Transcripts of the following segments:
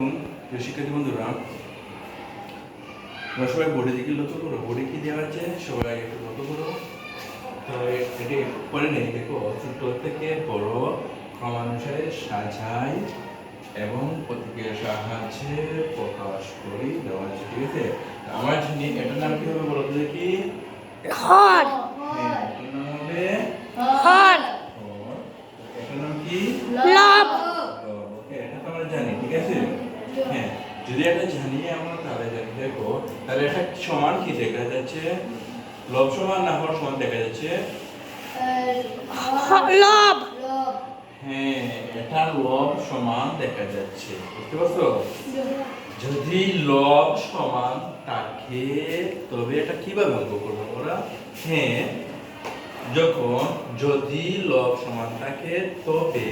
প্রিয় শিক্ষার্থী বন্ধুরা সবাই বোর্ডের দিকে লক্ষ্য করো বোর্ডে কি দেওয়া আছে? সবাই একটু লক্ষ্য করো। তো এটি নেই, দেখো ছোট থেকে বড় ক্রমানুসারে সাজাই এবং প্রতীকের সাহায্যে প্রকাশ করি দেওয়া আছে, ঠিক আছে? আমার এটার নাম কি হবে বলো তো দেখি হর হ্যাঁ, এটার নাম হবে হর হর। এটার নাম কি লব ওকে এটা তো আমরা জানি ঠিক আছে হ্যাঁ যদি এটা জানি আমরা তাহলে জানি দেখো তাহলে এটা সমান কি দেখা যাচ্ছে লব সমান না হর সমান দেখা যাচ্ছে? লব। হ্যাঁ এটা লব সমান দেখা যাচ্ছে। বুঝতে পারছ? যদি লব সমান থাকে তবে এটা কীভাবে অঙ্ক করব আমরা হ্যাঁ যখন যদি লব সমান থাকে তবে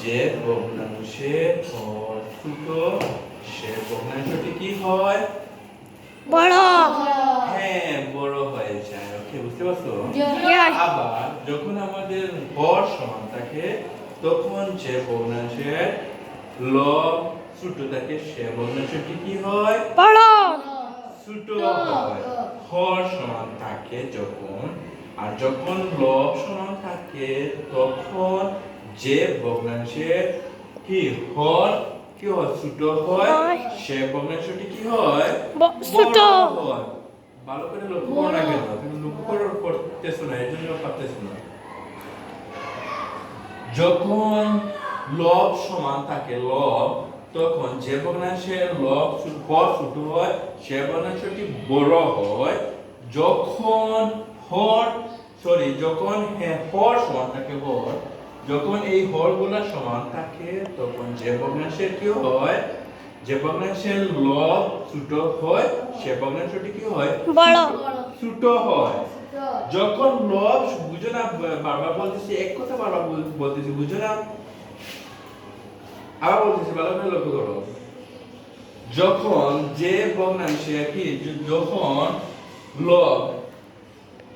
যে ভগ্নাংশের হর ছোট সে ভগ্নাংশটি কি হয়? বড়। হ্যাঁ বড় হয়ে যায় ওকে বুঝতে পারছ? আবার যখন আমাদের হর সমান থাকে তখন যে ভগ্নাংশের লব ছোট থাকে সে ভগ্নাংশটি কি হয়? বড়। ছোট হয়। হর সমান থাকে যখন আর যখন লব সমান থাকে তখন যে ভগ্নাংশের কি হর কি হয়? ছোট হয়। সে কি হয়? ছোট। হয়। ভালো করে লক্ষ্য করো না। কেন তুমি লক্ষ্য করো করতেছো না পারতেছো যখন লব সমান থাকে লব তখন যে ভগ্নাংশের লব সু- ছোট হয় সে ভগ্নাংশটি বড় হয়। যখন হর সরি যখন হর সমান থাকে হর যখন এই হরগুলা সমান থাকে তখন যে ভগ্নাংশের কি হয়? যে ভগ্নাংশের লব ছোট হয় সে ভগ্নাংশটি কি হয়? বড়। ছোট হয়। যখন লব বুঝো না বারবার বলতেছি এক কথা বারবার বল- বলতেছি বুঝো না। আবার বলতেছি ভালো করে লক্ষ্য করো। যখন যে ভগ্নাংশে কি যখন লব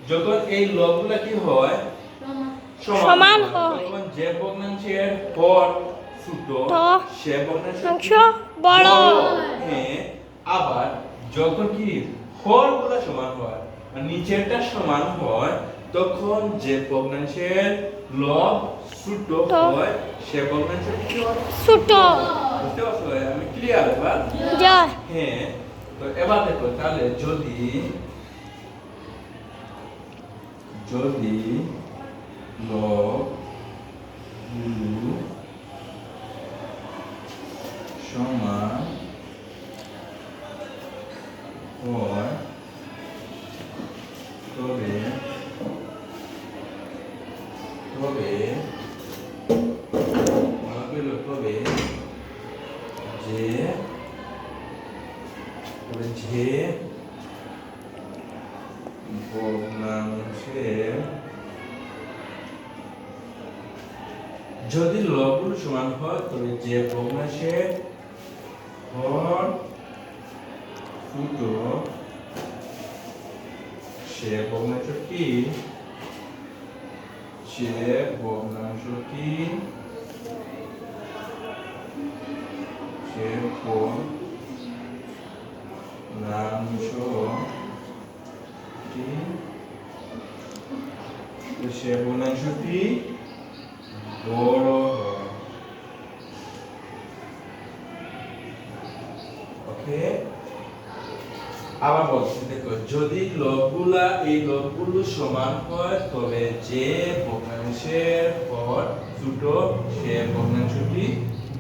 যখন এই লবগুলা কি হয় সমান হয়। যে ভগ্নাংশের হর ছোট সে ভগ্নাংশ বড়। আবার যখন কি হরগুলা সমান হয় নিচেরটা সমান হয় তখন যে ভগ্নাংশের লব ছোট। হয় সে ভগ্নাংশের কি হয় ছোট। বুঝতে পারছ আমি ক্লিয়ার এবার? হ্যাঁ তো এবার দেখো তাহলে যদি যদি লবগুলো সমান হয় তবে তবে করল তবে যে তবে যে ভগ্নাংশের যদি লবগুলো সমান হয় তবে যে ভগ্নাংশের হর ছোট সে ভগ্নাংশটি সে ভগ্নাংশটি সে ভগ্নাংশটি সে ভগ্নাংশটি বড় ওকে আবার বলছি, দেখো, যদি লবগুলা এই লবগুলো সমান হয়, তবে যে ভগ্নাংশের পর দুটো, সে ভগ্নাংশটি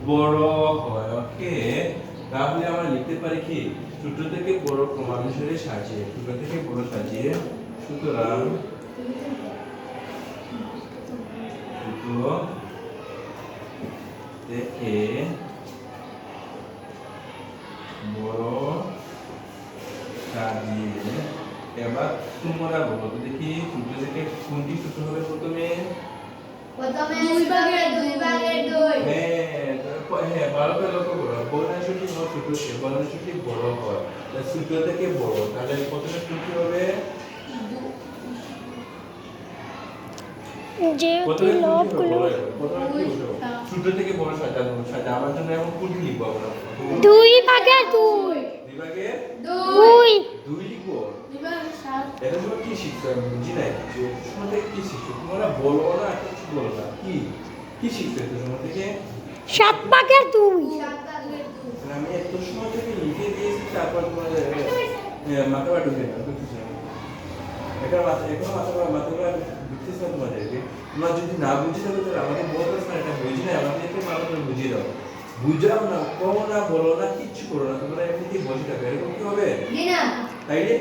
বড় হয় ওকে তাহলে আমরা লিখতে পারি কি? ছোট থেকে বড় ক্রমানুসারে সাজিয়ে ছোট থেকে বড় সাজিয়ে, সুতরাং ছোট থেকে বড় সাজিয়ে এবার তোমরা বলো তো দেখি থেকে কোনটি ছোট হবে প্রথমে? দুই ভাগের দুই ভাগের দুই। হ্যাঁ হ্যাঁ ভালো করে লক্ষ্য করো। বর্ণাংশটি ছোট সে বর্ণাংশটি বড় হয়। ছোট থেকে বড় তাহলে প্রথমে কোনটি হবে কি বলব? ছোট থেকে বড় সাজানো সাজা আমার জন্য এখন কোনটি লিখব আমরা। দুই ভাগের দুই। দুই ভাগের দুই। দুই লিখব? এটা তোমরা কি শিখছো? আমি বুঝি নাই কিছু। সময় থেকে কি শিখছো? তোমরা বলো না কিছু বলো না। কি? কি শিখছো সময় থেকে? সাত ভাগের দুই। মানে আমি এত সময় থেকে লিখে দিয়েছি তারপর তোমাদের মাথা ঢুকে না এটা মাথা এখনও মাথা মাথা ঢুকতেছে তোমাদেরকে তোমরা যদি না বুঝে থাকো তাহলে আমাকে বলতে না এটা বুঝি না আমাকে একটু মাথা করে বুঝিয়ে দাও। বুঝাও না কমো না বলো না কিচ্ছু করো না তোমরা এমনিতেই বসে থাকো এরকম কি হবে? তাই রে?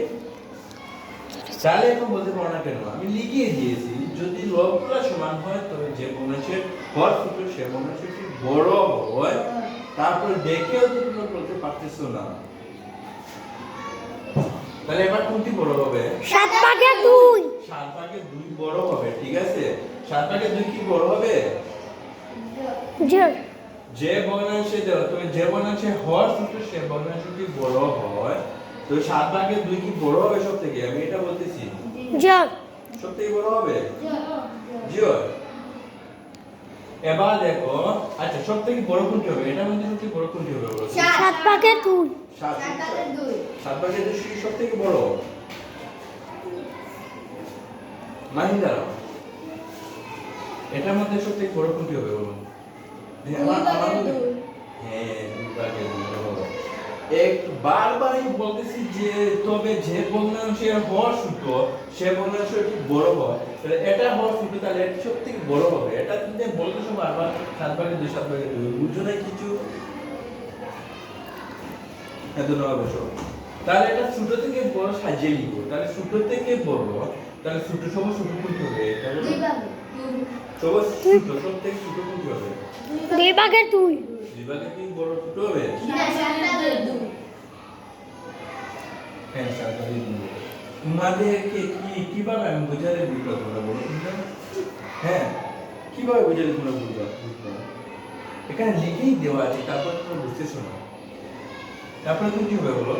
তাহলে এখন বলতে পারো না কেন? আমি লিখিয়ে দিয়েছি যদি লবগুলো সমান হয় তবে যে বর্ণাংশের হর ছোট সে বর্ণাংশটি বড় হয় তারপরে দেখেও তো তোমরা বলতে পারতেছো না। তাহলে এবার কোনটি বড় হবে? সাত ভাগের দুই। সাত ভাগে দুই বড় হবে ঠিক আছে? সাত ভাগে কি বড় হবে? যে। যে ভগ্নাংশে দেওয়া তুমি যে হর ছোট সে বড় হয় তো সাত ভাগে দুই কি বড় হবে সব থেকে আমি এটা বলতেছি। সব থেকে বড় হবে? জিও এবার দেখো আচ্ছা সব থেকে বড় কোনটি হবে? এটার মধ্যে সব থেকে বড় কোনটি হবে বলো? সাত। ভাগের দুই। সাত। ভাগের দুই। সাত ভাগের দুই সব থেকে বড় এটার মধ্যে সব থেকে বড় কোনটি হবে বলুন? হ্যাঁ। এক বারবারই বলতেছি যে তবে যে ভগ্নাংশের হর ছোট সে ভগ্নাংশটি বড় হয় তাহলে এটা হর ছোট তাহলে এটা সব থেকে বড় হবে। এটা তুমি বলতেছো বারবার সাত ভাগে দুই সাত ভাগে দুই বুঝছ না কিছু? এত নয় বছর তাহলে এটা ছোট থেকে বড় সাজিয়ে নিব। তাহলে ছোট থেকে বড় তাহলে ছোট সব ছোট কোনটি হবে? বলো? দুই। ভাগের দুই বড় ছোট হবে? হ্যাঁ তোমাদেরকে কি কীভাবে আমি বোঝালে বুঝব তোমরা বলো হ্যাঁ কীভাবে বোঝালে তোমরা বুঝব? বুঝব? এখানে লিখেই দেওয়া আছে তারপর তোমরা বুঝতেছো না তারপরে তুমি কি হবে বলো?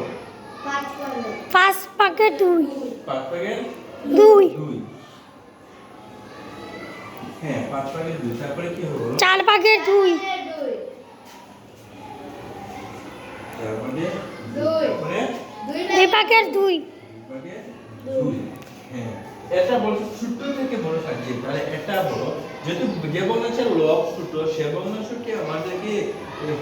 পাঁচ ভাগের দুই। পাঁচ ভাগের দুই। দুই। হ্যাঁ পাঁচ ভাগের দুই তারপরে কি হবে চার ভাগের দুই। দুই। তারপরে? দুই। তারপরে দুই। দুই দুই। দুই হ্যাঁ। এটা বলছে ছোট থেকে বড় সাজিয়ে তাহলে এটা বলো যেহেতু যে বর্ণাংশে লব ছোট সে বর্ণাংশটি আমাদেরকে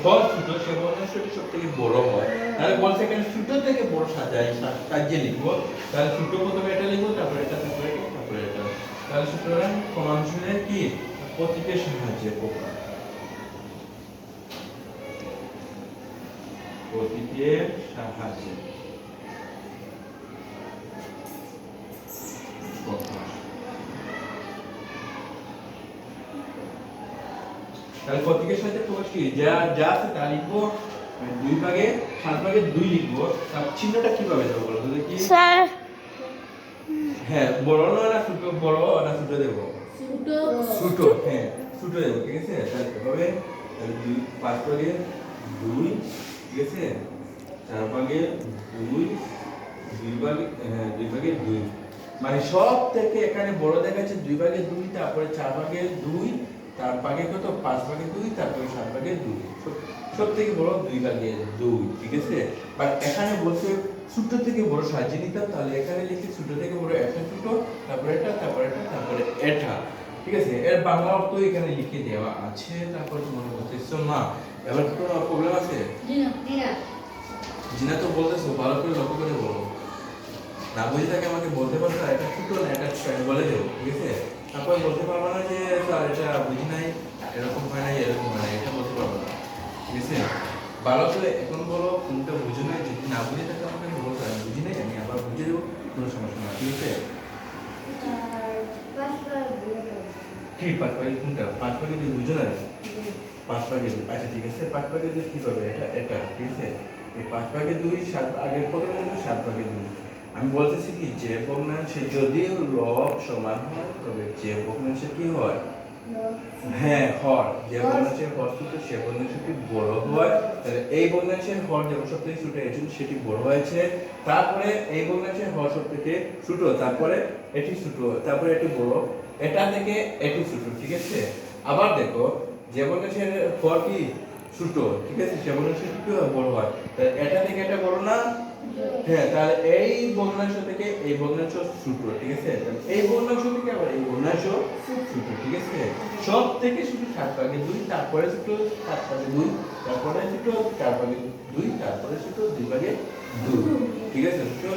ফল ছোট সে বর্ণাংশটি সব থেকে বড় হয় তাহলে বলছে এখানে ছোট থেকে বড় সাজিয়ে লিখব। তাহলে ছোট প্রথমে এটা লিখব তারপরে এটা তারপরে এটা তারপরে এটা তাহলে সুতরাং ক্রমানুসারে কি? প্রতীকের সাহায্যে প্রকার। প্রতীকের সাহায্যে। প্রকাশ তাহলে প্রতীকের সাথে প্রকাশ কি? যা যা আছে তা লিখব মানে দুই ভাগে, সাত ভাগে দুই লিখব, তার চিহ্নটা কীভাবে দেবো বলো দেখি। স্যার হ্যাঁ বড় নয় না ছোট বড় না ছোট দেবো। ছোট। হ্যাঁ ছোট দেবো ঠিক আছে? তাহলে হবে দুই পাঁচ ভাগে দুই ঠিক আছে? চার ভাগে দুই দুই ভাগে হ্যাঁ দুই ভাগে দুই। মানে সব থেকে এখানে বড় দেখাচ্ছে দুই ভাগে দুই তারপরে চার ভাগে দুই তার ভাগে কত? পাঁচ ভাগে দুই তারপরে সাত ভাগে দুই। সব- সব থেকে বড় দুই ভাগে দুই ঠিক আছে? বাট এখানে বলছে ছোট থেকে বড় সাজিয়ে নিতাম তাহলে এখানে লিখি ছোট থেকে বড় একটা ছোট তারপরে এটা তারপরে এটা তারপরে এটা। ঠিক আছে? এর বাংলা অর্থ এখানে লিখে দেওয়া আছে তারপর মনে করতেছো না এবার কোনো প্রবলেম আছে? না না জিনা তো বলতেছো ভালো করে লক্ষ্য করে বলো। না বুঝে থাকে আমাকে বলতে পারো না এটা ছোট না এটা বলে দেবো ঠিক আছে? তারপর বলতে পারব না যে স্যার এটা বুঝি নাই এরকম হয় নাই এরকম হয় নাই এটা বলতে পারব না ঠিক আছে? ভালো করে এখন বলো কোনটা বুঝে নাই যদি না বুঝে থাকে আমাকে বলতে আমি বুঝি নাই? আমি আবার বুঝে দেবো, কোনো সমস্যা না ঠিক আছে? কি, পাঁচ পাখি কোনটা? পাঁচ পাখি দিয়ে বুঝো না, পাঁচ পাখি আচ্ছা ঠিক আছে। পাঁচ পাখি দুই কি করবে? এটা এটা, ঠিক আছে? এই পাঁচ পাখি দুই, সাত আগের প্রথমে কিন্তু সাত পাখি দুই। আমি বলতেছি কি, যে ভগ্নাংশে যদিও লব সমান হয়, তবে যে ভগ্নাংশে কি হয়? হ্যাঁ হর। যে ভগ্নাংশের হর ছোট সে ভগ্নাংশটি বড় হয়, তাহলে এই ভগ্নাংশের হর যে থেকে ছোট এটি সেটি বড় হয়েছে। তারপরে এই ভগ্নাংশের হর থেকে ছোট, তারপরে এটি ছোট, তারপরে এটি বড়, এটা থেকে এটি ছোট, ঠিক আছে? আবার দেখো, যে ভগ্নাংশের হর কি? ছোট, ঠিক আছে? সে ভগ্নাংশ কি বড় হয়। তাহলে এটা থেকে এটা বড় না? হ্যাঁ তাহলে এই ভগ্নাংশ থেকে এই ভগ্নাংশ ছোট, ঠিক আছে? এই ভগ্নাংশ থেকে আবার এই ভগ্নাংশ ছোট, ঠিক আছে? সব থেকে শুধু সাত ভাগে দুই, তারপরে ছোট সাত ভাগে দুই, তারপরে ছোট চার ভাগে দুই, তারপরে ছোট দুই ভাগে দুই, ঠিক আছে? বুঝতে